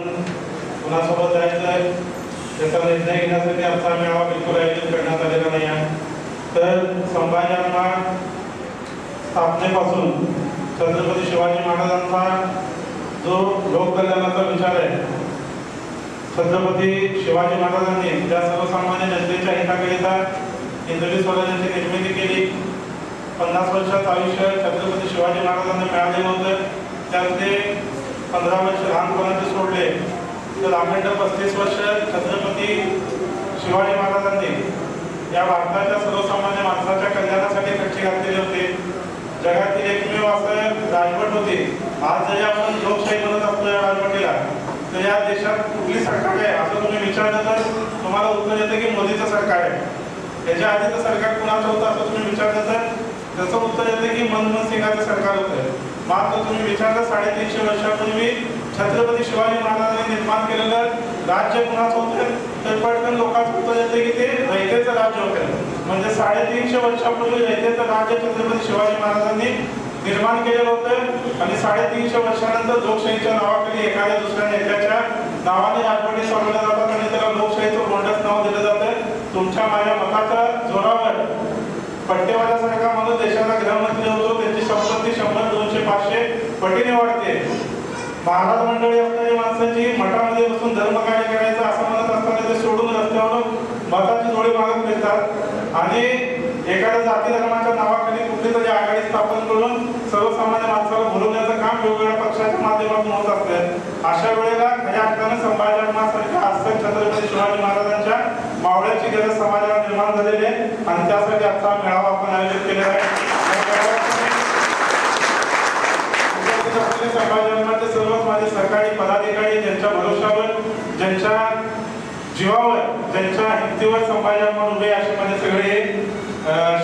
कुणासोबत जायचं त्याचा निर्णय घेण्यासाठी आमचा मेळावा बिलकुल आयोजित करण्यात आलेला नाही आहे. तर संभाजींना स्थापनेपासून छत्रपती शिवाजी महाराजांचा जो लोककल्याणाचा विचार आहे छत्रपती शिवाजी महाराजांनी त्या सर्वसामान्य जनतेच्या हिताकरिता हिंदवी स्वराज्याची निर्मिती केली. पन्नास वर्षाचं आयुष्य छत्रपती शिवाजी महाराजांना मिळालेलं होतं. त्यातले पंधरा वर्ष लहानपणाचे सोडले. तर अखंड पस्तीस वर्ष छत्रपती शिवाजी महाराजांनी या भारताच्या सर्वसामान्य माणसाच्या कल्याणासाठी कच्चे घातलेले होते. जगातील एकमेव असं राजवट होती. आज जरी आपण लोकशाही म्हणत असतो या राजवटीला तर या देशात कुठली सरकार आहे असं तुम्ही विचारलं तर तुम्हाला उत्तर येतं की मोदीचं सरकार आहे. त्याच्या आधीचं सरकार कुणाचं होतं असं तुम्ही विचारलं तर त्याचं उत्तर येतं की मनमोहन सिंगाचं सरकार होतं. मात्र तुम्ही विचारलं साडेतीनशे वर्षापूर्वी छत्रपती शिवाजी महाराजांनी निर्माण केलेलं राज्य कुणाचं होतं? तर पटकन लोकांचं उत्तर येते की ते रयतेचं राज्य होतं. म्हणजे साडेतीनशे वर्षापूर्वी रयतेचं राज्य छत्रपती शिवाजी महाराजांनी निर्माण केलेलं होतं आणि साडेतीनशे वर्षानंतर लोकशाहीच्या नावाखाली एखाद्या दुसऱ्या नेत्याच्या नावाने राजवटी सोडवल्या जातात आणि त्याला लोकशाहीचं गोंडस नाव दिलं जातं. तुमच्या माझ्या मताच्या जोरावर पट्टेवाल्यासारखा म्हणून देशाला गृहमंत्री होतो त्याची संपत्ती शंभर दोनशे पाचशे पटीने वाढते महाराज मंडळी असणारी माणसाची मठामध्ये बसून धर्मकार्य करायचं असं म्हणत असताना ते सोडून रस्त्यावर मताची जोडी मागत फिरतात. आणि एखाद्या जाती धर्माच्या नावाखाली कुठली तरी आघाडी स्थापन करून सर्वसामान्य माणसाला भुलवण्याचं काम वेगवेगळ्या पक्षाच्या माध्यमातून होत असते. अशा वेळेला खऱ्या अर्थानं संभाजीसारख्या आजच्या छत्रपती शिवाजी महाराजांच्या मावळ्याची गरज समाजाला निर्माण झालेली आहे. आणि त्यासाठी आजचा मेळावा आपण आयोजित केलेला आहे. संभाजी माझे सरकारी पदाधिकारी ज्यांच्या भरोशावर ज्यांच्या जीवावर ज्यांच्या हिमतीवर संभाजनमान उभे असे माझे सगळे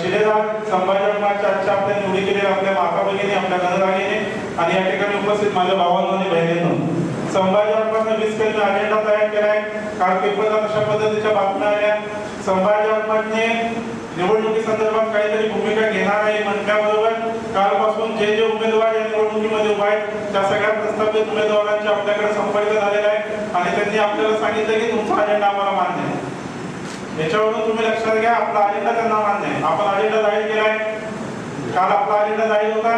शिलेदार संभाजीरामाच्या आजच्या आपल्या निवडी केलेल्या आपल्या माता भगिनी आपल्या नजरागिने आणि या ठिकाणी उपस्थित माझ्या भावांनो आणि बहिणींनो संभाजनमानं वीस काही अजेंडा तयार केलाय. काल पेपरला अशा पद्धतीच्या बातम्या आल्या. संभाजीरामाने निवडणुकी संदर्भात काहीतरी भूमिका घेणार आहे म्हटल्याबरोबर कालपासून जे जे उमेदवार या निवडणुकीमध्ये उभा आहेत त्या सगळ्या प्रस्तावित उमेदवारांचे आपल्याकडे संपर्क झालेला आहे आणि त्यांनी आपल्याला सांगितलं की तुमचा अजेंडा आम्हाला मान्य आहे. याच्यावरून तुम्ही लक्षात घ्या आपला अजेंडा त्यांना मान्य आहे. आपण अजेंडा जाहीर केलाय काल आपला अजेंडा जाहीर होता.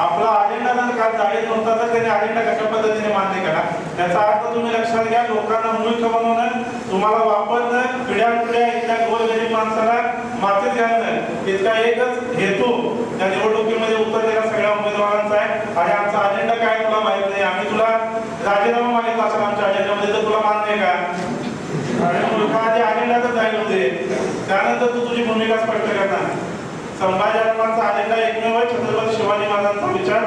आपला अजेंडा जर का जाहीर नव्हता तर त्यांनी अजेंडा कशा पद्धतीने मान्य केला? त्याचा अर्थ तुम्ही लक्षात घ्या लोकांना मूर्ख बनवणं तुम्हाला वापरणं पिढ्या पिढ्या इथल्या गोरगरीब माणसाला मातीत घालणं इतका एकच हेतू त्या निवडणुकीमध्ये देणार सगळ्या उमेदवारांचा आहे. आणि आमचा अजेंडा काय तुला माहीत नाही. आम्ही तुला राजीनामा माहीत असेल आमच्या अजेंडामध्ये तर तुला मान्य आहे का? आणि मूर्खा आधी अजेंडा तर जाहीर होते. त्यानंतर तू तुझी भूमिका स्पष्ट करणार. संभाजीरामांचा आलेला एकमेव छत्रपती शिवाजी महाराजांचा विचार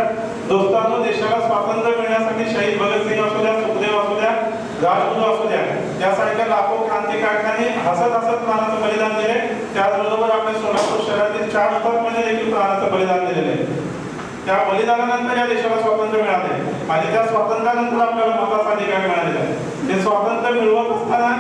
दोस्तांनो देशाला स्वातंत्र्य मिळण्यासाठी शहीद भगतसिंग असू द्या सुखदेव असू द्या राजगुरू असू द्या त्यासारख्या लाखो क्रांतिकारकांनी हसत हसत प्राणाचं बलिदान दिले. त्याचबरोबर आपल्या सोलापूर शहरातील चार हुतात्म्यांनी देखील प्राणाचं बलिदान दिलेले त्या बलिदानानंतर या देशाला स्वातंत्र्य मिळाले. आणि त्या स्वातंत्र्यानंतर आपल्याला मताचा अधिकार मिळालेला आहे. ते स्वातंत्र्य मिळवत असताना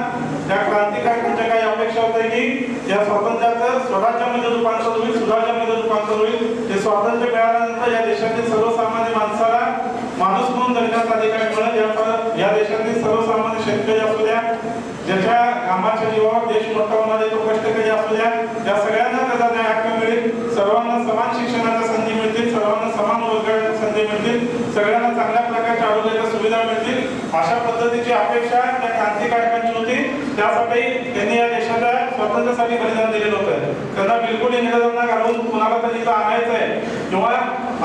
त्या क्रांतिकारकांच्या काही अपेक्षा होत्या की या स्वातंत्र्याचं स्वराज्यामध्ये रूपांतर होईल सुराज्यामध्ये रूपांतर होईल ते स्वातंत्र्य मिळाल्यानंतर या देशातील सर्वसामान्य माणसाला माणूस म्हणून दर्जाचा अधिकार मिळेल. या या देशातील सर्वसामान्य शेतकरी असू द्या ज्याच्या कामाच्या जीवावर देश मोठा होणारे तो कष्टकरी असू द्या त्या सगळ्यांना त्याचा न्याय हक्क मिळेल. सर्वांना समान शिक्षणाच्या संधी मिळतील सर्वांना समान रोजगाराच्या संधी मिळतील सगळ्यांना चांगल्या प्रकारच्या आरोग्याच्या सुविधा मिळतील. अशा पद्धतीची अपेक्षा त्या क्रांतिकारक त्यासाठी त्यांनी या देशाच्या स्वातंत्र्यासाठी बलिदान दिलेलं होतं. त्यांना बिलकुल इंग्रजांना घालून कुणाला तरी इथं आणायचं आहे. किंवा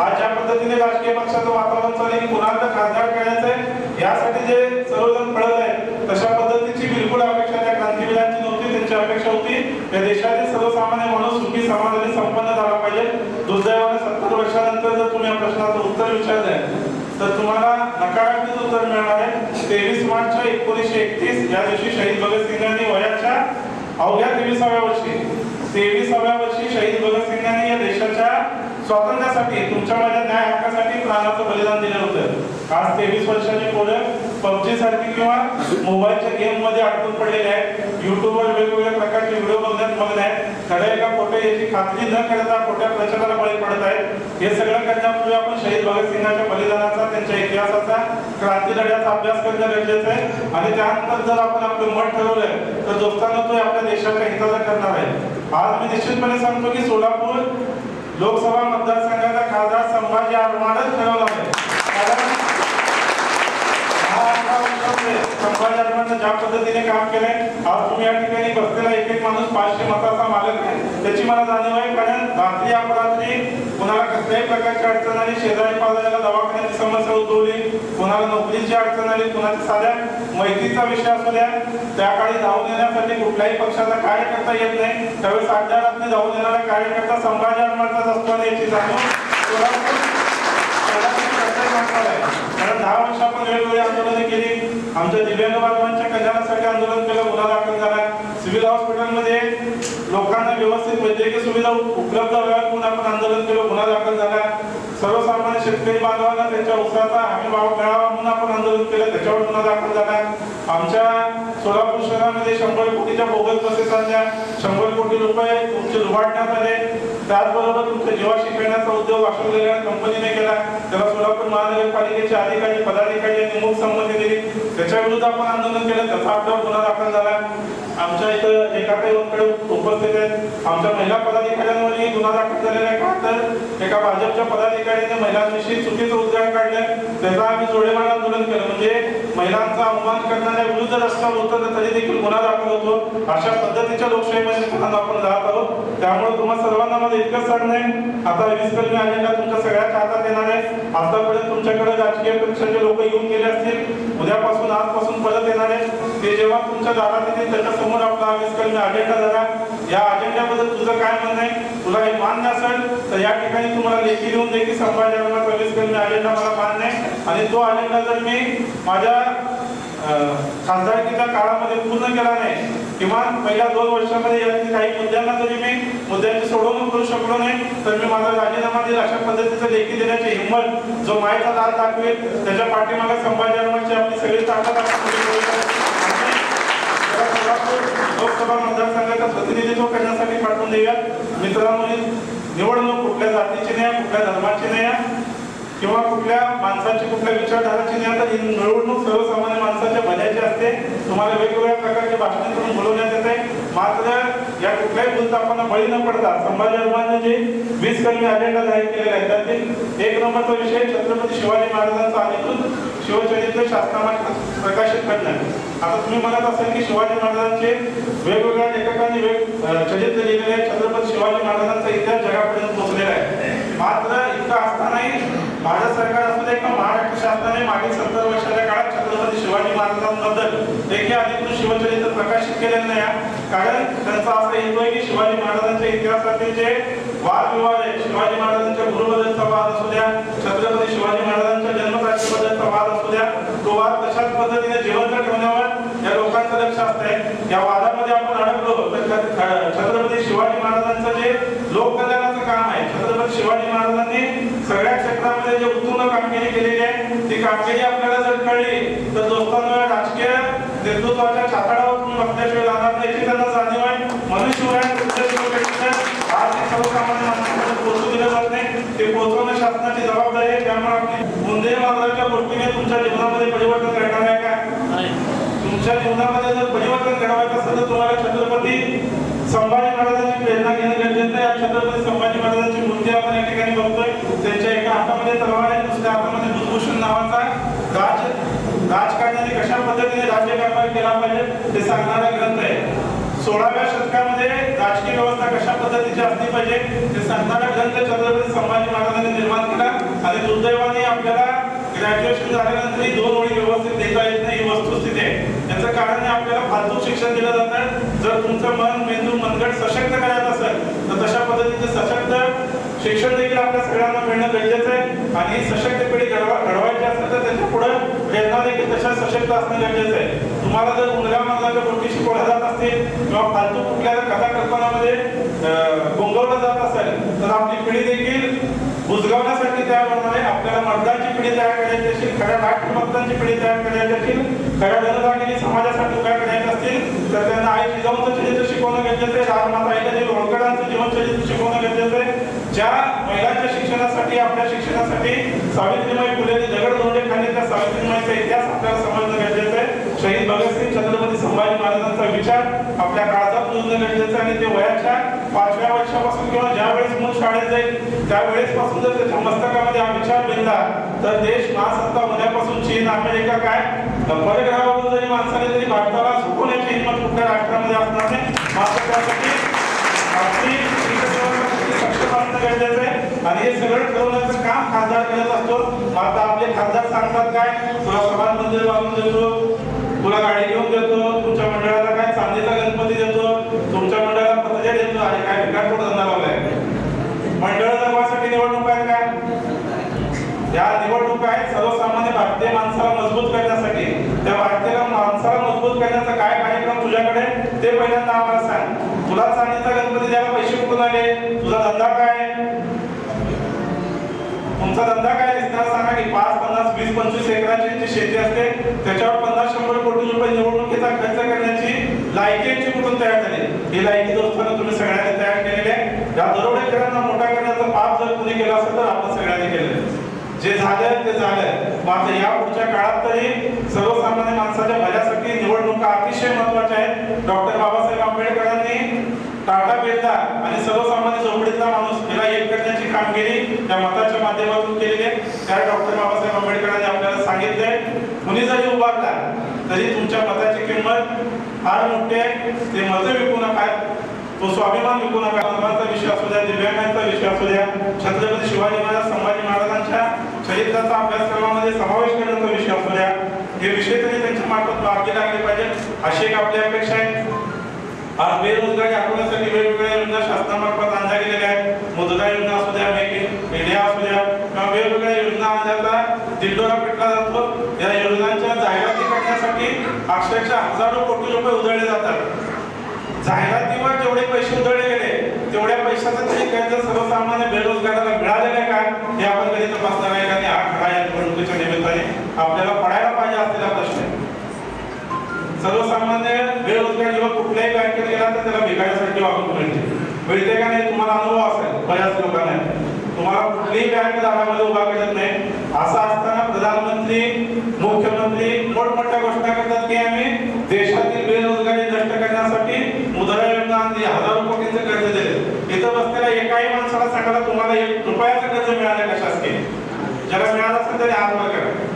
आज ज्या पद्धतीने राजकीय पक्षाचं वातावरण चालू आहे की कुणाला खासदार करायचं आहे यासाठी जे सर्वजण पळत आहेत तशा पद्धतीची बिलकुल अपेक्षा त्या क्रांतीवीरांची नव्हती त्यांची अपेक्षा होती. या देशातील सर्वसामान्य माणूस सुखी समाजाने संपन्न झाला पाहिजे. दुर्दैवाने सत्तर वर्षानंतर जर तुम्ही या प्रश्नाचं उत्तर विचारलंय तर तुम्हाला नकारात्मक उत्तर मिळणार आहे. तेवीस मार्च एकोणीसशे एकतीस या दिवशी शहीद भगतसिंगांनी वयाच्या अवघ्या तेविसाव्या वर्षी तेविसाव्या वर्षी शहीद भगतसिंगांनी या देशाच्या स्वातंत्र्यासाठी तुमच्या माझ्या न्याय हक्कासाठी प्राणाचं बलिदान दिलं होतं. आज तेवीस वर्षाची पोरं पबजी सारखी किंवा मोबाईलच्या गेममध्ये अडकून पडलेले आहेत. युट्यूबवर वेगवेगळ्या प्रकारचे व्हिडिओ बघण्यात मग्न आहेत. खऱ्या एका खोट्या याची खात्री न करता खोट्या प्रचाराला बळी पडत आहेत. हे सगळं करण्यापूर्वी आपण शहीद भगतसिंगाच्या बलिदानाचा त्यांच्या इतिहासाचा क्रांती लढ्याचा अभ्यास करणं गरजेचं आहे. आणि त्यानंतर जर आपण आपलं मत ठरवलं तर दोस्तांना तो आपल्या देशाच्या हिताचा करणार आहे. आज मी निश्चितपणे सांगतो की सोलापूर लोकसभा मतदारसंघाचा खासदार संभाजी आरमाडच ठरवला आहे कारण दहा अकरा वर्षामध्ये संभाजी ज्या पद्धतीने काम केलंय आज तुम्ही या ठिकाणी बसलेला एक एक माणूस पाचशे मताचा मालक आहे. त्याची मला जाणीव आहे कारण रात्री अपरात्री कुणाला कसल्याही प्रकारची अडचण आली शेजारी पाजाऱ्याला दवाखान्याची समस्या उद्भवली कुणाला नोकरीची अडचण आली कुणाच्या साध्या मैत्रीचा विषय असू द्या त्या काळी धावून येण्यासाठी कुठल्याही पक्षाचा कार्यकर्ता येत नाही. त्यावेळेस अड्ड्या रात्री धावून येणारा कार्यकर्ता संभाजी आरमानचाच असतो याची जाणीव कारण दहा वर्ष आपण वेगवेगळी आंदोलनं केली आमच्या दिव्यांग बांधवांच्या कल्याणासाठी आंदोलन केलं गुन्हा दाखल झाला सिव्हिल हॉस्पिटलमध्ये लोकांना व्यवस्थित वैद्यकीय सुविधा उपलब्ध व्हाव्यात म्हणून आपण आंदोलन केलं गुन्हा दाखल झाला सर्वसामान्य शेतकरी बांधवांना त्यांच्या उत्साहाचा हमी भाव मिळावा म्हणून आपण आंदोलन केलं त्याच्यावर गुन्हा दाखल झाला आमच्या सोलापूर शहरामध्ये शंभर कोटीच्या बोगस बसेस आणल्या. शंभर कोटी रुपये तुमचे लुबाडण्यात आले. त्याचबरोबर तुमच्या जीवाशी खेळण्याचा उद्योग अशोक कंपनीने केला. त्याला सोलापूर महानगरपालिकेचे अधिकारी पदाधिकारी यांनी मूक संमती दिली. त्याच्या विरुद्ध आपण आंदोलन केलं त्याचा आपल्यावर गुन्हा दाखल झाला. आमच्या इथं एका काही उपस्थित आहेत. आमच्या महिला पदाधिकाऱ्यांवरही गुन्हा दाखल झालेला आहे. का तर एका भाजपच्या पदाधिकाऱ्याने महिलांविषयी चुकीचं उद्गार काढलं त्याचा आम्ही जोडेमार आंदोलन केलं. म्हणजे महिलांचा अवमान करणाऱ्या विरुद्ध रस्ता होतं तर तरी देखील गुन्हा दाखल होतो. अशा पद्धतीच्या लोकशाहीमध्ये आपण राहत आहोत. त्यामुळे तुम्हाला सर्वांना माझं इतकंच सांगणं आहे. आता वीस कलमी आलेला तुमच्या सगळ्याच्या हातात येणार आहे. आतापर्यंत तुमच्याकडे राजकीय पक्षाचे लोक येऊन गेले असतील. उद्यापासून आजपासून परत येणार आहे ते जेव्हा तुमच्या दारात येतील समोर आपला वीस अजेंडा झाला या अजेंड्याबद्दल तुझं काय म्हणणं आहे? तुला हे मान्य असेल तर या ठिकाणी तुम्हाला लेखी देऊन दे की संभाजी महाराजांचा अजेंडा मला मान्य आहे. आणि तो अजेंडा जर मी माझ्या खासदारकीच्या काळामध्ये पूर्ण केला नाही किमान पहिल्या दोन वर्षामध्ये यातील काही मुद्द्यांना जरी मी मुद्द्यांची सोडवणूक करू शकलो नाही तर मी माझा राजीनामा देईल अशा पद्धतीचं लेखी देण्याची हिंमत जो मायचा दाद दाखवेल त्याच्या पाठीमागे संभाजी आपली सगळी ताकद आपण पुढे करू शकतो. आणि जरा सोलापूर लोकसभा मतदारसंघाचं प्रतिनिधित्व करण्यासाठी पाठवून देऊया. मित्रांनो निवडणूक कुठल्या जातीची नाही कुठल्या धर्माची नाही. किंवा कुठल्या माणसाची कुठल्या विचारधाराची नाही. आता निवडणूक सर्वसामान्य माणसाच्या भल्याची असते. तुम्हाला वेगवेगळ्या प्रकारचे भाषण करून बोलवण्यात येते. मात्र या कुठल्याही भूलतापांना बळी न पडता संभाजी महाराजांनी जे वीस कलमी अजेंडा जाहीर केलेला आहे. त्यातील एक नंबरचा विषय छत्रपती शिवाजी महाराजांचा अधिकृत शिवचरित्र शासनाला प्रकाशित करणं आता तुम्ही म्हणत असाल की शिवाजी महाराजांचे वेगवेगळ्या लेखकांनी वेग चरित्र लिहिलेले छत्रपती शिवाजी महाराजांचा इतिहास जगापर्यंत पोहोचलेला आहे. मात्र इतकं असतानाही भारत सरकार असू दे किंवा महाराष्ट्र शासनाने मागील सत्तर वर्षाच्या काळात छत्रपती शिवाजी महाराजांबद्दल देखील अधिकृत शिवचरित्र प्रकाशित केलेलं नाही कारण त्यांचा असं हेतू आहे की शिवाजी महाराजांच्या इतिहासातील जे वादविवाद आहे शिवाजी महाराजांच्या गुरुबद्दलचा वाद असू द्या छत्रपती शिवाजी महाराजांच्या जन्मतारखेबद्दलचा वाद असू द्या तो वाद तशाच पद्धतीने जिवंत ठेवण्यावर या लोकांचं लक्ष असतंय या वादामध्ये आपण अडकलो तर छत्रपती शिवाजी महाराजांचं जे लोककल्याणाचं काम आहे छत्रपती शिवाजी महाराजांनी सगळ्या क्षेत्रामध्ये जे उत्तुंग कामगिरी केलेली आहे ती कामगिरी आपल्याला जर कळली तर दोस्तांना राजकीय नेतृत्वाच्या छाताडावर तुम्ही बसल्याशिवाय जाणार नाही याची त्यांना जाणीव आहे. म्हणून शिवराय आज हे सर्वसामान्य माणसाकडे पोहोचू दिलं जात नाही. ते पोहोचवणं शासनाची जबाबदारी आहे. त्यामुळे आपली मुंदे मार्गाच्या गोष्टीने तुमच्या जीवनामध्ये परिवर्तन घडणार आहे का? तुमच्या जीवनामध्ये जर परिवर्तन घडवायचं असेल तर तुम्हाला छत्रपती संभाजी महाराजांची प्रेरणा घेणं गरजेचं आहे. छत्रपती संभाजी महाराजांची मूर्ती आपण या ठिकाणी बघतोय. त्यांच्या एका हातामध्ये तलवार आहे दुसऱ्या हातामध्ये बुधभूषण नावाचा राज राजकारण्याने कशा पद्धतीने राज्यकारभार केला पाहिजे ते सांगणारा ग्रंथ आहे. सोळाव्या शतकामध्ये राजकीय व्यवस्था कशा पद्धतीची असली पाहिजे ते सांगणारा ग्रंथ छत्रपती संभाजी महाराजांनी निर्माण केला. आणि दुर्दैवाने आपल्याला ग्रॅज्युएशन झाल्यानंतर दोन ओळी व्यवस्थित देता येत नाही ही वस्तुस्थिती आहे. याचं कारण आपल्याला फालतू शिक्षण दिलं जातं. जर तुमचं मन मेंदू मनगट सशक्त करायचं असेल तर तशा पद्धतीचे सशक्त शिक्षण देखील आपल्या सगळ्यांना मिळणं गरजेचं आहे आणि ही सशक्त पिढी घडवा घडवायची असेल तर त्यांच्या पुढे पेक्षा सशक्त असणं गरजेचं आहे. तुम्हाला जर मुलगा मनाच्या गोष्टी शिकवल्या जात असतील किंवा फालतू कुठल्या कथा कल्पनामध्ये जात असेल तर आपली पिढी देखील बुजगावण्यासाठी तयार आपल्याला मतदारची पिढी तयार करायची असेल खऱ्या खऱ्या राष्ट्रभक्तांची पिढी तयार करायची असेल खऱ्या जनजागृती समाजासाठी उभ्या करायच्या असतील तर त्यांना आई जिजाऊंचं चरित्र शिकवणं गरजेचं आहे राजमाता जे होळकरांचं जीवनचरित्र शिकवणं गरजेचं आहे. ज्या महिलांच्या शिक्षणासाठी आपल्या शिक्षणासाठी सावित्रीबाई फुलेने दगड धोंडे त्या सावित्रीबाईचा इतिहास आपल्याला समजणं गरजेचं आहे. शहीद भगतसिंग छत्रपती संभाजी महाराजांचा विचार आपल्या काळजात नोंदणं गरजेचं आणि ते वयाच्या पाचव्या वर्षापासून किंवा ज्या वेळेस मूल शाळेत जाईल त्यावेळेसपासून जर त्याच्या मस्तकामध्ये हा विचार बिंदा तर देश महासत्ता होण्यापासून चीन अमेरिका काय? परग्रहावरून जरी माणसाने तरी भारताला झुकवण्याची हिंमत कुठल्या राष्ट्रामध्ये असणार नाही. मात्र त्यासाठी आपली देशसेवा गरजेचं आहे. आणि हे सगळं ठरवण्याचं काम खासदार करत असतो. आता आपले खासदार सांगतात काय? तुला सभा मंदिर बांधून देतो. तुला गाडी घेऊन देतो. तुमच्या मंडळाला काय चांदीचा गणपती देतो. तुमच्या मंडळाला पत्रिका देतो. आणि काय विकास धंदा लावलाय मंडळ जगवासाठी निवडणूक आहेत काय? या निवडणूक आहेत सर्वसामान्य भारतीय माणसाला मजबूत करण्यासाठी. त्या भारतीय माणसाला मजबूत करण्याचा काय कार्यक्रम तुझ्याकडे? ते पहिल्यांदा आम्हाला सांग. तुला सांगितलं गणपती द्यायला पैसे कुठून आले? तुझा धंदा काय? तुमचा धंदा काय? दिसणार सांगा की पाच पन्नास वीस पंचवीस एकराची जी शेती असते त्याच्यावर पन्नास शंभर कोटी रुपये निवडणुकीचा खर्च करण्याची लायकीची कुठून तयार झाली? ही लायकी दोस्ताना तुम्ही सगळ्यांनी तयार केलेली आहे. या दरोडेकरांना मोठा करण्याचं पाप जर कुणी केलं असेल तर आपण सगळ्यांनी केलेलं जे झालं ते झालं मात्र या पुढच्या काळात तरी सर्वसामान्य माणसाच्या भल्यासाठी निवडणुका अतिशय महत्त्वाच्या आहेत. डॉक्टर बाबासाहेब आंबेडकरांनी टाटा बिर्ला आणि सर्वसामान्य झोपडीतला माणूस याला एक करण्याची कामगिरी त्या मताच्या माध्यमातून केलेली आहे. त्या डॉक्टर बाबासाहेब आंबेडकरांनी आपल्याला सांगितलंय कुणी जरी उभारला तरी तुमच्या मताची किंमत फार मोठी आहे. ते मतं विकू नका. तो स्वाभिमान विकू नका. धर्माचा विषय असू द्या दिव्यांगांचा विषय असू द्या. छत्रपती शिवाजी महाराज संभाजी महाराजांच्या चरित्राचा अभ्यासक्रमामध्ये समावेश करण्याचा विषय असू द्या. हे विषय तरी त्यांच्या मार्फत मार्गी लागले पाहिजे अशी एक आपली अपेक्षा आहे. आज बेरोजगारी हटवण्यासाठी वेगवेगळ्या योजना शासनामार्फत आणल्या गेलेल्या आहेत. मुद्रा योजना असू द्या मेडिया असू द्या किंवा वेगवेगळ्या योजना आणल्याचा दिंडोरा पेटला जातो. या योजनांच्या जाहिराती करण्यासाठी अक्षरशः हजारो कोटी रुपये उधळले जातात. जाहिरातीवर जेवढे पैसे उधळले गेले तेवढ्या पैशाचं तरी कर्ज सर्वसामान्य बेरोजगाराला मिळालेलं आहे का? हे आपण कधी तपासणार आहे आणि हा खरा या निवडणुकीच्या निमित्ताने आपल्याला पडायला पाहिजे असलेला प्रश्न आहे. सर्वसामान्य बेरोजगार युवक कुठल्याही बँकेत गेला तर त्याला भिकाऱ्यासाठी वागणूक मिळते. मिळते का नाही? तुम्हाला अनुभव असेल बऱ्याच लोकांना. तुम्हाला कुठलीही बँक दारामध्ये उभा करत नाही. असं असताना प्रधानमंत्री मुख्यमंत्री मोठमोठ्या घोषणा करतात की आम्ही देशातील बेरोजगारी नष्ट करण्यासाठी मुद्रा योजना आणली हजारो कोटींचं कर्ज दिले इथं बसलेल्या एकाही माणसाला सांगायला तुम्हाला एक रुपयाचं कर्ज मिळालं का शासकीय ज्याला मिळालं असेल तरी हात वर करा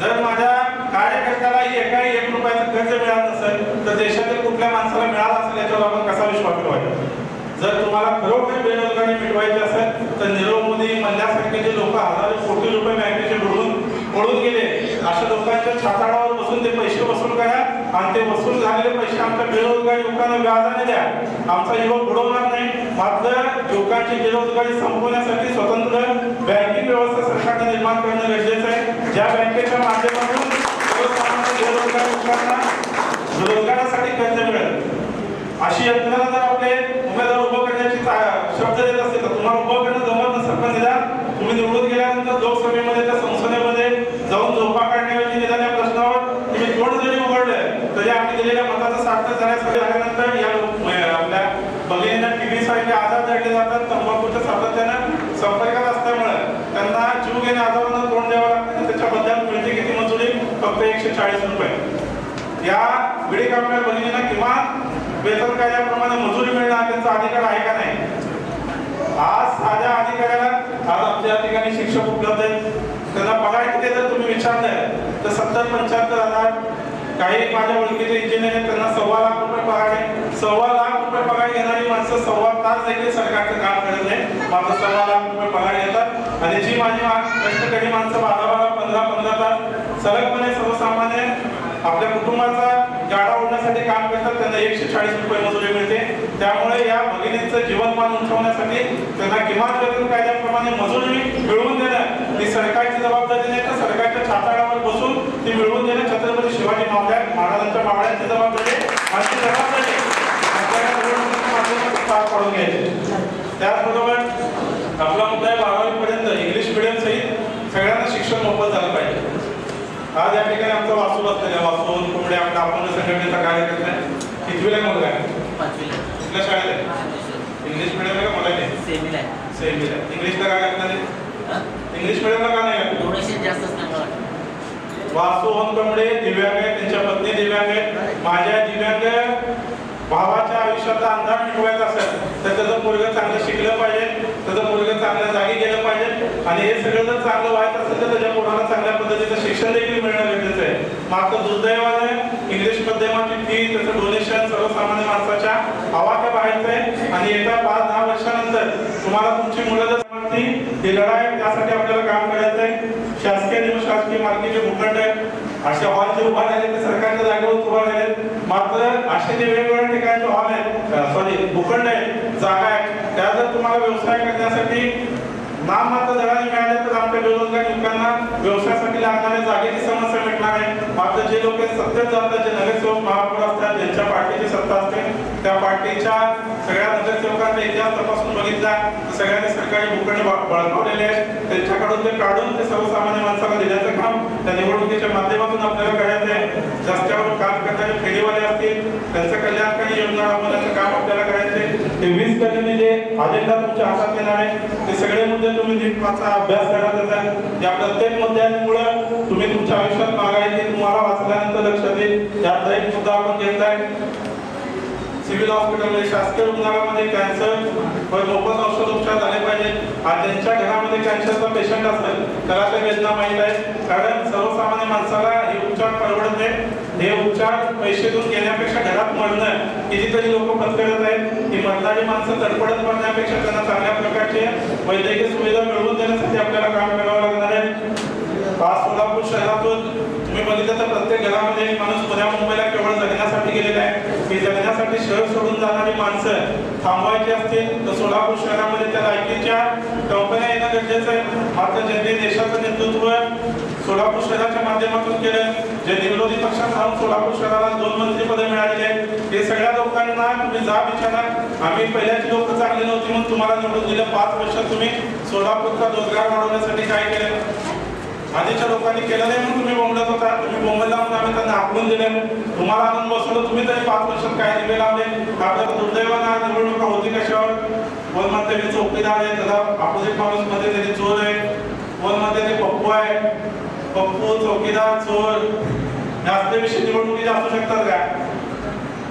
जर माझ्या कार्यकर्त्याला एकाही एक रुपयाचं कर्ज मिळालं नसेल तर देशातील कुठल्या माणसाला मिळालं असेल याच्यावर आपण कसा विश्वास ठेवायचा जर तुम्हाला खरोखर बेरोजगारी मिटवायची असेल तर नीरव मोदी मल्ल्यासारखे जे लोक हजारो कोटी रुपये बँकेचे बुडून पळून गेले अशा लोकांच्या बसून ते पैसे वसूल करा. आणि ते वसूल झालेले पैसे आमच्या बेरोजगार युवकांना व्याजाने द्या. आमचा युवक बुडवणार नाही. मात्र युवकांची बेरोजगारी संपवण्यासाठी स्वतंत्र बँकिंग व्यवस्था सरकारने निर्माण करणं गरजेचं आहे. ज्या बँकेच्या माध्यमातून बेरोजगार युवकांना रोजगारासाठी कर्ज मिळेल अशी यंत्रणा जर आपले उमेदवार उभं करण्याची ता- शब्द देत असतील तर तुम्हाला उभं करणं जमत नसेल पण निदान तुम्ही निवडून गेल्यानंतर लोकसभेमध्ये त्या संसदेमध्ये जाऊन झोपा काढण्याऐवजी निदान या प्रश्नावर तुम्ही तोंड जरी उघडलं तरी आम्ही दिलेल्या मताचा सार्थ झाल्यासाठी झाल्यानंतर या लोक- म- आपल्या भगिनींना टीबी सारखे आजार जडले जातात तंबाखूच्या सातत्यानं संपर्कात असल्यामुळे त्यांना जीव घेणे आजारांना तोंड द्यावं लागतं आणि त्याच्या बदल्यात मिळते किती मजुरी फक्त चाळीस रुपये. या विडे कामगार भगिनींना किमान वेतन कायद्याप्रमाणे मजुरी मिळणार त्यांचा अधिकार आहे का नाही? आज साध्या अधिकाऱ्याला आज आमच्या ठिकाणी शिक्षक उपलब्ध आहेत. त्यांना पगार किती जर तुम्ही विचारलं तर सत्तर पंच्याहत्तर हजार काही माझ्या ओळखीचे इंजिनियर आहेत त्यांना सव्वा लाख रुपये पगार आहे. सव्वा लाख रुपये पगार घेणारी माणसं सव्वा तास देखील सरकारचं काम करत नाही माझं सव्वा लाख रुपये पगार घेतात. आणि जी माझी कष्टकरी माणसं बारा बारा सलगपणे सर्वसामान्य आपल्या कुटुंबाचा गाडा ओढण्यासाठी काम करतात. त्यांना एकशे चाळीस रुपये मजुरी मिळते. त्यामुळे या भगिनींचं जीवनमान उंचवण्यासाठी त्यांना किमान वेतन कायद्याप्रमाणे मजुरी मिळवून देणं ही सरकारची जबाबदारी नाही. तर सरकारच्या छाताडावर बसून ती मिळवून देणं छत्रपती शिवाजी महाराज महाराजांच्या मावळ्यांची जबाबदारी आणि ती जबाबदारी आपल्याला निवडणुकीच्या पार पाडून घ्यायची. त्याचबरोबर आपला मुद्दा बारावीपर्यंत बारावी पर्यंत इंग्लिश मिडियम सहित सगळ्यांना शिक्षण मोफत झालं पाहिजे आज या ठिकाणी आमचा वासू बसलेला आहे. वासू कोंबडे आपला आपण संघटनेचा कार्यकर्ता आहे. कितवीला आहे मुलगा आहे? कुठल्या शाळेत आहे? इंग्लिश मिडियम आहे का मराठी सेमीला आहे. सेमीला इंग्लिशला काय घातलं नाही हा? इंग्लिश मिडियमला का नाही डोनेशन जास्त. वासू होनकंबडे दिव्यांग आहे त्यांच्या पत्नी दिव्यांग आहे माझ्या दिव्यांग भावाच्या आयुष्याचा अंधार मिटवायचा असेल तर त्याचं मुलगा चांगलं शिकलं पाहिजे त्याचं मुलगा चांगल्या जागी गेलं पाहिजे. आणि हे सगळं जर चांगलं व्हायचं असेल तर त्याच्या मुलाला चांगल्या पद्धतीचं शिक्षण देखील मिळणं गरजेचं आहे. मात्र दुर्दैवानं इंग्लिश माध्यमाची फी त्याचं डोनेशन सर्वसामान्य माणसाच्या आवाक्या बाहेरचं आहे. आणि येत्या पाच दहा वर्षानंतर तुम्हाला तुमची मुलं जर समजतील ही लढाई त्यासाठी आपल्याला काम करायचं आहे. शासकीय निमशासकीय शासकीय मालकीचे भूखंड आहे असे हॉल जे उभा झाले ते सरकारच्या जागेवर उभा मात्र असे जे वेगवेगळ्या ठिकाणचे हॉल आहेत सॉरी भूखंड आहेत जागा आहेत त्या जर तुम्हाला व्यवसाय करण्यासाठी नाममात्र दराने मिळाले तर आमच्या बेरोजगार युवकांना व्यवसायासाठी लागणाऱ्या जागेची समस्या मिटणार आहे. मात्र जे लोक सत्तेत जातात जे नगरसेवक महापौर असतात ज्यांच्या पार्टीची सत्ता असते त्या पार्टीच्या सगळ्या नगरसेवकांचा इतिहास तपासून बघितला. सगळ्यांनी सरकारी भूखंड बळकावलेले आहेत. त्यांच्याकडून ते काढून ते सर्वसामान्य माणसाला देण्याचं काम त्या निवडणुकीच्या माध्यमातून आपल्याला करायचं आहे. रस्त्यावर काम करणारे फेरीवाले असतील त्यांचं कल्याणकारी योजना राबवण्याचं काम आपल्याला करायचं आहे करणे जे अजेंडा तुमच्या हातात येणार आहे ते सगळे मुद्दे तुम्ही नीट वाचा अभ्यास करण्यात आहे या प्रत्येक मुद्द्यांमुळे तुम्ही तुमच्या आयुष्यात मागायचे तुम्हाला वाचल्यानंतर लक्षात येईल त्यातला एक मुद्दा आपण घेतलाय. सिव्हिल हॉस्पिटलमध्ये शासकीय रुग्णालयामध्ये कॅन्सर व मोफत औषध उपचार झाले पाहिजे. आज ज्यांच्या घरामध्ये कॅन्सरचा पेशंट असेल त्याला त्या वेदना माहीत आहे कारण सर्वसामान्य माणसाला हे उपचार परवडत नाही. हे उपचार पैसे देऊन घेण्यापेक्षा घरात मरणं कितीतरी लोक पत्करत आहेत. की मरणारी माणसं तडफडत मरण्यापेक्षा त्यांना चांगल्या प्रकारचे वैद्यकीय सुविधा मिळवून देण्यासाठी आपल्याला काम करावं लागणार आहे. आज सोलापूर शहरातून मी बघितलं तर प्रत्येक घरामध्ये एक माणूस पुण्या मुंबईला केवळ जगण्यासाठी गेलेला आहे. की जगण्यासाठी शहर सोडून जाणारी माणसं थांबवायची असतील तर सोलापूर शहरामध्ये त्या लायकीच्या कंपन्या येणं गरजेचं आहे. मात्र ज्यांनी देशाचं नेतृत्व सोलापूर शहराच्या माध्यमातून केलं जे विरोधी पक्षात राहून सोलापूर शहराला दोन मंत्रीपदे मिळालेली आहेत हे सगळ्या लोकांना तुम्ही जा विचारा. आम्ही पहिल्याची लोक चांगली नव्हती म्हणून तुम्हाला निवडून दिलं. पाच वर्षात तुम्ही सोलापूरचा रोजगार वाढवण्यासाठी काय केलं? आधीच्या लोकांनी केलं नाही म्हणून तुम्ही बोंबलत होता. तुम्ही बोंबलला म्हणून आम्ही त्यांना आखलून दिले. तुम्हाला आणून बसवलं. तुम्ही तरी पाच वर्षात काय दिले लावले? आपल्या दुर्दैवानं निवडणुका होती कशावर? वन म्हणते मी चौकीदार आहे. त्याला अपोजिट माणूसमध्ये त्याची चोर आहे. वनमध्ये ते पप्पू आहे. पप्पू चौकीदार चोर. या विषय निवडणुकीचे असू शकतात काय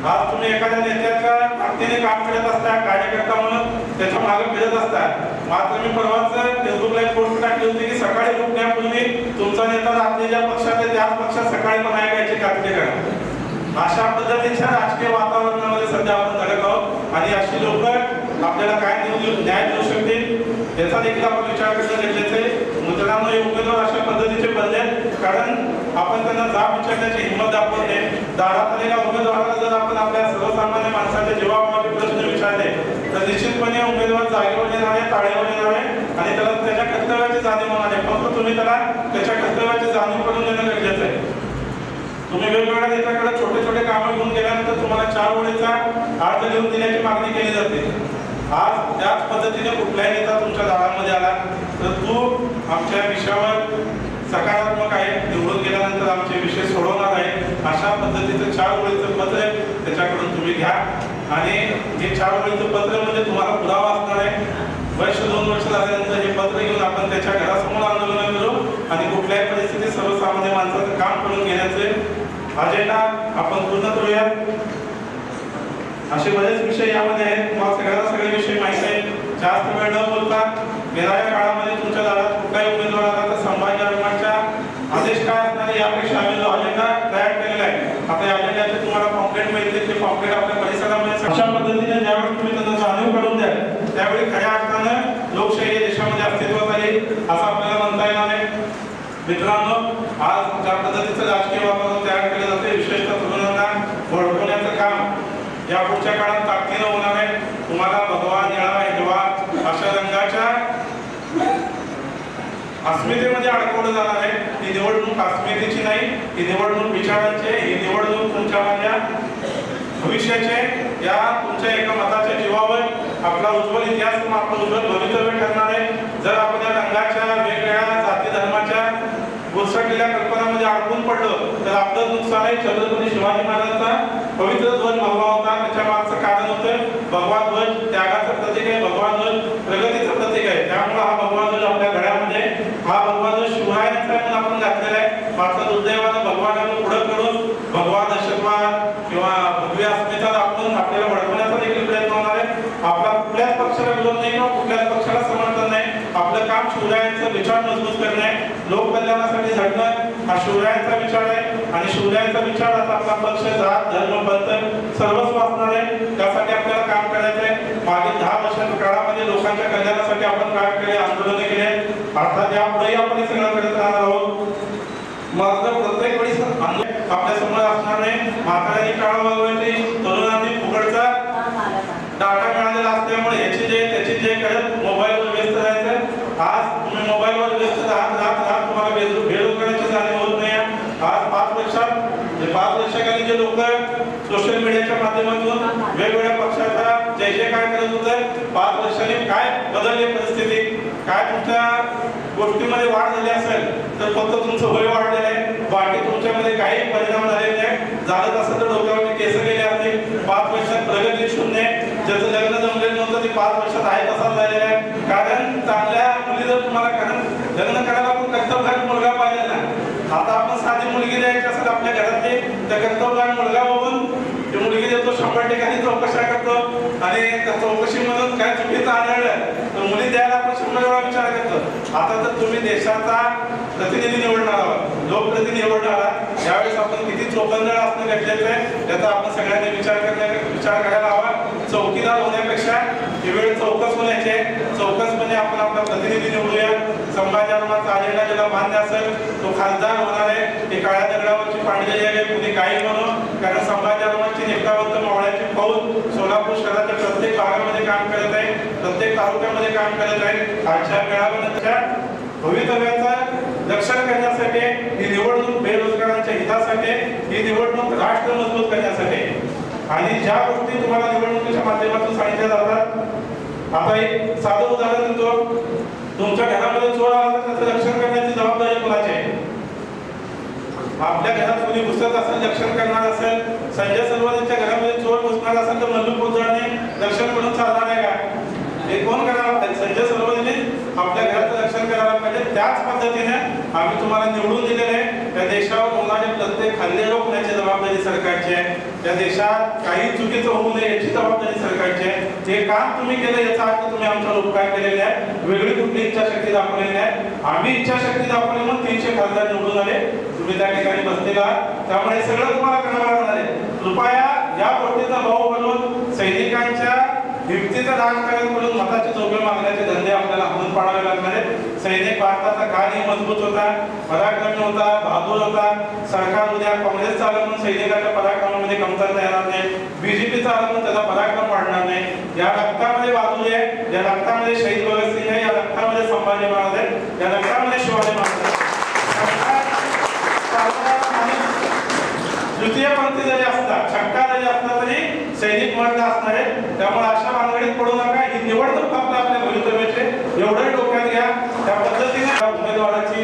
आज तुम्ही एखाद्या नेत्याच्या ताकदीने काम करत असता कार्यकर्ता म्हणून त्याच्यामागे फिरत असता मात्र मी परवाच फेसबुकला एक पोस्ट टाकली होती की सकाळी उठण्यापूर्वी तुमचा नेता रात्री ज्या पक्षात आहे त्याच पक्षात सकाळी पण ऐकायची खात्री करा. अशा पद्धतीच्या राजकीय वातावरणामध्ये सध्या आपण धडक आहोत. आणि अशी लोक आपल्याला काय देऊ न्याय देऊ शकतील? याचा देखील आपण विचार करणं गरजेचं आहे. उमेदवार अशा पद्धतीचे बनले आहेत. कारण आपण त्यांना जाब विचारण्याची हिंमत दाखवत नाही. दारात आलेल्या उमेदवाराला जर आपण आपल्या सर्वसामान्य माणसाच्या जीवाभावाचे प्रश्न विचारले तर निश्चितपणे उमेदवार जागेवर येणार आहे ताळेवर येणार आहे आणि त्याला त्याच्या कर्तव्याची जाणीव होणार आहे. फक्त तुम्ही त्याला त्याच्या कर्तव्याची जाणीव करून देणं गरजेचं आहे. तुम्ही वेगवेगळ्या नेत्याकडे छोटे छोटे कामं घेऊन गेल्यानंतर तुम्हाला चार ओळीचा अर्ज लिहून देण्याची मागणी केली जाते. आज त्याच पद्धतीने कुठलाही नेता तुमच्या दारामध्ये आला तर तो आमच्या विषयावर सकारात्मक आहे. निवडून गेल्यानंतर आमचे विषय सोडवणार आहे. अशा पद्धतीचं चार ओळीचं पत्र आहे त्याच्याकडून तुम्ही घ्या. आणि हे चार ओळीचं पत्र म्हणजे तुम्हाला पुरावा असणार आहे. वर्ष दोन वर्ष झाल्यानंतर हे पत्र घेऊन आपण त्याच्या घरासमोर आंदोलन करू. आणि कुठल्याही परिस्थितीत सर्वसामान्य माणसाचं काम करून घेण्याचे अजेंडा आपण पूर्ण करूया. असे बरेच विषय यामध्ये आहेत. तुम्हाला सगळ्यांना सगळे विषय माहिती आहेत. जास्त वेळ न बोलता येणाऱ्या काळामध्ये तुमच्या दारात कुठलाही उमेदवार आला तर संभाजी आरमानच्या आदेश काय असणार यापेक्षा आम्ही जो अजेंडा तयार केलेला आहे. आता या अजेंड्याचे तुम्हाला पॉम्पलेट मिळते ते पॉम्पलेट आपल्या परिसरामध्ये अशा पद्धतीने ज्यावेळी तुम्ही त्यांना जाणीव करून द्याल त्यावेळी खऱ्या अर्थानं लोकशाही देशामध्ये अस्तित्वात आली असं आपल्याला म्हणता येणार आहे मित्रांनो आज ज्या पद्धतीचं राजकीय वातावरण तयार केलं जाते विशेषतः तरुणांना भडकवण्याचं काम या पुढच्या काळात ताकदीनं होणार आहे तुम्हाला भगवा निळा हिरवा अशा रंगाच्या अस्मितेमध्ये अडकवलं जाणार आहे. ही निवडणूक अस्मितेची नाही ही निवडणूक विचारांची आहे. ही निवडणूक तुमच्या माझ्या भविष्याचे या तुमच्या एका मताच्या जीवावर आपला उज्ज्वल इतिहास किंवा आपलं उज्ज्वल भवितव्य ठरणार आहे. जर आपण या रंगाच्या वेगवेगळ्या जाती धर्माच्या घुसटलेल्या कल्पनामध्ये अडकून आपलं नुकसान आहे. छत्रपती शिवाजी महाराजांचा पवित्र ध्वज भगवा होता. त्याच्या मागचं कारण होतं भगवा ध्वज त्यागाचं प्रतीक आहे भगवा ध्वज प्रगतीचं प्रतीक आहे त्यामुळे हा भगवा ध्वज आपल्या घरामध्ये हा भगवा ध्वज शिवरायांचा आहे म्हणून आपण घातलेला आहे मात्र दुर्दैवानं भगवानानं पुढे करून भगवा दहशतवाद किंवा भगवी अस्मिता दाखवून आपल्याला भडकवण्याचा देखील प्रयत्न होणार आहे आपला कुठल्याच पक्षाला विरोध नाही किंवा कुठल्याच पक्षाला समर्थन नाही आपलं काम शिवरायांचा विचार मजबूत करणे आहे. लोककल्याणासाठी झटणं हा शिवरायांचा विचार आहे. आणि शिवरायांचा विचार आता आपला पक्ष जात धर्म पंथ सर्वस्व असणार आहे. त्यासाठी आपल्याला काम करायचं आहे मागील दहा वर्षाच्या काळामध्ये लोकांच्या कल्याणासाठी आपण काय केले आंदोलन केले अर्थात यापुढेही आपण हे सगळं करत राहणार आहोत. मात्र प्रत्येक वेळी आपल्यासमोर असणार नाही. म्हाताऱ्यांनी काळ वागवायचे तरुणांनी फुकटचा डाटा मिळालेला असल्यामुळे याची जे त्याची जे करत मोबाईलवर व्यस्त राहायचं. आज तुम्ही मोबाईलवर व्यस्त राहत राहत राहत तुम्हाला बेरोज- बेरोजगाराची जाणीव होत नाही आहे. आज पाच वर्षात जे पाच वर्षाखाली जे लोक सोशल माध्यमातून वेगवेगळ्या पक्षाचा जय जयकार करत होतं? पाच वर्षांनी काय बदलली परिस्थिती? काय तुमच्या गोष्टीमध्ये वाढ झाली असेल तर फक्त तुमचं वय वाढलेलं आहे. बाकी तुमच्यामध्ये काही परिणाम झालेले नाही. झालं असं तर डोक्यावरती केस गेले असतील. पाच वर्षात प्रगती शून्य ज्याचं लग्न जमलेलं नव्हतं ते पाच वर्षात आहे तसा झालेलं आहे. कारण चांगल्या मुली जर तुम्हाला कारण लग्न करायला आपण कर्तव्य मुलगा पाहिजे ना. आता आपण साधी मुलगी द्यायची असेल आपल्या घरातली त्या कर्तव्य मुलगा बघून ती मुलगी देतो शंभर ठिकाणी चौकशा करतो. आणि त्या चौकशीमधून काय चुकीचं आढळलं तर मुली द्यायला आपण शंभर वेळा विचार करतो. आता तर तुम्ही देशाचा प्रतिनिधी निवडणार आहोत. लोकप्रतिनिधी निवडणार आहात. यावेळेस आपण किती चोपंदळ असणं गरजेचं आहे याचा आपण सगळ्यांनी विचार करण्या विचार करायला हवा. चौकीदार होण्यापेक्षा ही वेळ चौकस होण्याची आहे. चौकसपणे म्हणजे आपण आपला प्रतिनिधी निवडूया. संभाजी अजेंडा ज्याला मान्य असेल तो खासदार होणार आहे. ते काळ्या दगडावरची पांढरी आहे कुणी काही म्हणून कारण संभाजी धर्माची निष्ठावंत मावळ्याची फौज सोलापूर शहराच्या प्रत्येक भागामध्ये काम करत आहे प्रत्येक तालुक्यामध्ये काम करत आहेत. आजच्या मेळाव्यानंतर भवितव्याचा रक्षण करण्यासाठी ही निवडणूक बेरोजगारांच्या हितासाठी ही निवडणूक राष्ट्र मजबूत करण्यासाठी. आणि ज्या गोष्टी तुम्हाला निवडणुकीच्या माध्यमातून सांगितल्या जातात आता एक साधं उदाहरण देतो. तुमच्या घरामध्ये चोर आला तर त्याचं रक्षण करण्याची जबाबदारी कोणाची आहे? आपल्या घरात कोणी घुसत असेल रक्षण करणार असेल संजय सरवरांच्या घरामध्ये चोर घुसणार असेल तर मल्लू पोचडणे रक्षण म्हणून चालणार आहे का? हे कोण करायला पाहिजे संजय सरवरांनी आपल्या घराचं रक्षण करायला पाहिजे म्हणजे त्याच पद्धतीने आम्ही तुम्हाला निवडून दिलेले आहे. त्या देशावर होणारे प्रत्येक हल्ले रोखण्याची जबाबदारी सरकारची आहे. त्या देशात काही चुकीचं होऊ नये याची जबाबदारी सरकारची आहे. हे काम तुम्ही केलं याचा अर्थ तुम्ही आमच्यावर उपकार केलेले आहे वेगळी कुठली इच्छाशक्ती दाखवलेली आहे. आम्ही इच्छाशक्ती दाखवली म्हणून तीनशे खासदार निवडून आले. तुम्ही त्या ठिकाणी बसलेला त्यामुळे हे सगळं तुम्हाला करावं लागणार आहे. कृपया या गोष्टीचा भाऊ बनवून सैनिकांच्या हिमतीचं राजकारण म्हणून मताचे चौके मागण्याचे धंदे आपल्याला हाणून पाडावे लागणार आहेत सैनिक भारताचा काळही मजबूत होता पराक्रमी होता बहादूर होता सरकार उद्या काँग्रेस चालू म्हणून सैनिकाच्या पराक्रमामध्ये कमतरता येणार नाही बीजेपी चालू म्हणून त्याचा पराक्रम वाढणार नाही या रक्तामध्ये बहादूर आहे या रक्तामध्ये शहीद भगतसिंग आहे या रक्तामध्ये संभाजी महाराज आहे या रक्तामध्ये शिवाजी महाराज आहे तृतीय पंक्ती जरी असतात छक्का जरी असला तरी सैनिक वर्ग असणार आहे त्यामुळे अशा भानगडीत पडू नका. ही निवडणूक आपल्या आपल्या भवितव्याचे एवढं डोक्यात घ्या. त्या पद्धतीने उमेदवाराची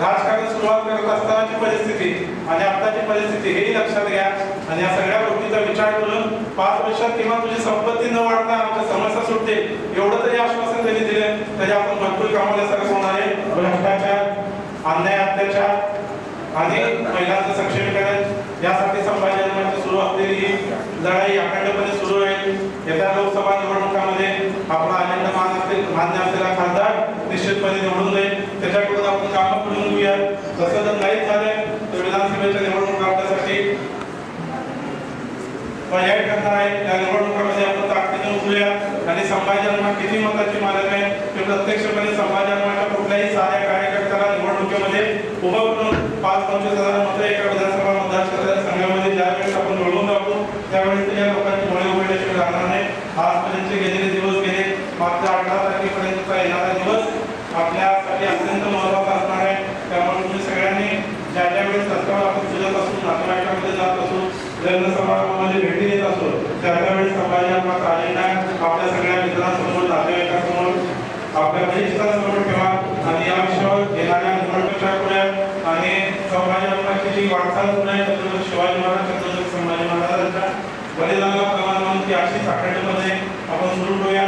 राजकारण सुरुवात करत असतानाची परिस्थिती आणि आताची परिस्थिती हेही लक्षात घ्या. आणि या सगळ्या गोष्टीचा विचार करून पाच वर्षात किंवा तुझी संपत्ती न वाढता आमच्या समस्या सुटते एवढं तरी आश्वासन त्यांनी दिलं. तरी आपण भरपूर कामाला होणार आहे. भ्रष्टाचार अन्याय अत्याचार आणि महिलांचं सक्षमीकरण यासाठी संभाजी सुरू असलेली ही लढाई अखंडपणे सुरू आहे येत्या लोकसभा निवडणुकामध्ये आपला अजेंडा मान असेल मान्य असलेला खासदार निश्चितपणे निवडून जाईल. त्याच्याकडून आपण कामं करून घेऊया तसं जर नाही झालं तर विधानसभेच्या निवडणूक आपल्यासाठी पर्याय करणार आहे. त्या निवडणुकामध्ये आपण ताकदीने उतरूया आणि संभाजी किती मताची मालक आहे ते प्रत्यक्षपणे संभाजी कुठल्याही सहाय्यक आहे निवडणुकीमध्ये उभं करून पाच पंचवीस हजार मतं एका विधानसभा मतदारसंघाच्या संघामध्ये ज्यावेळेस आपण मिळवून राहतो त्यावेळेस या लोकांची मुळे उघडल्याशिवाय राहणार नाही. आजपर्यंत गेलेले दिवस गेले मागच्या अठरा तारखेपर्यंतचा येणारा दिवस आपल्यासाठी अत्यंत महत्त्वाचा असणार आहे त्यामुळे तुम्ही सगळ्यांनी ज्या ज्या वेळेस रस्त्यावर आपण फिरत असू नातेवाईकांमध्ये जात असू लग्न समारंभामध्ये भेटी देत असो त्या त्यावेळेस संभाजी धर्माचा अजेंडा आपल्या सगळ्या मित्रांसमोर नातेवाईकांसमोर आपल्या वरिष्ठांसमोर ठेवा आणि या विषयावर येणाऱ्या निवडणुकीच्या पुढे आणि संभाजी धर्माची जी वाटचाल सुरू आहे छत्रपती शिवाजी महाराज छत्रपती संभाजी महाराजांच्या बलिदानाप्रमाणे म्हणून ती आठशे आखाड्यामध्ये आपण सुरू ठेवूया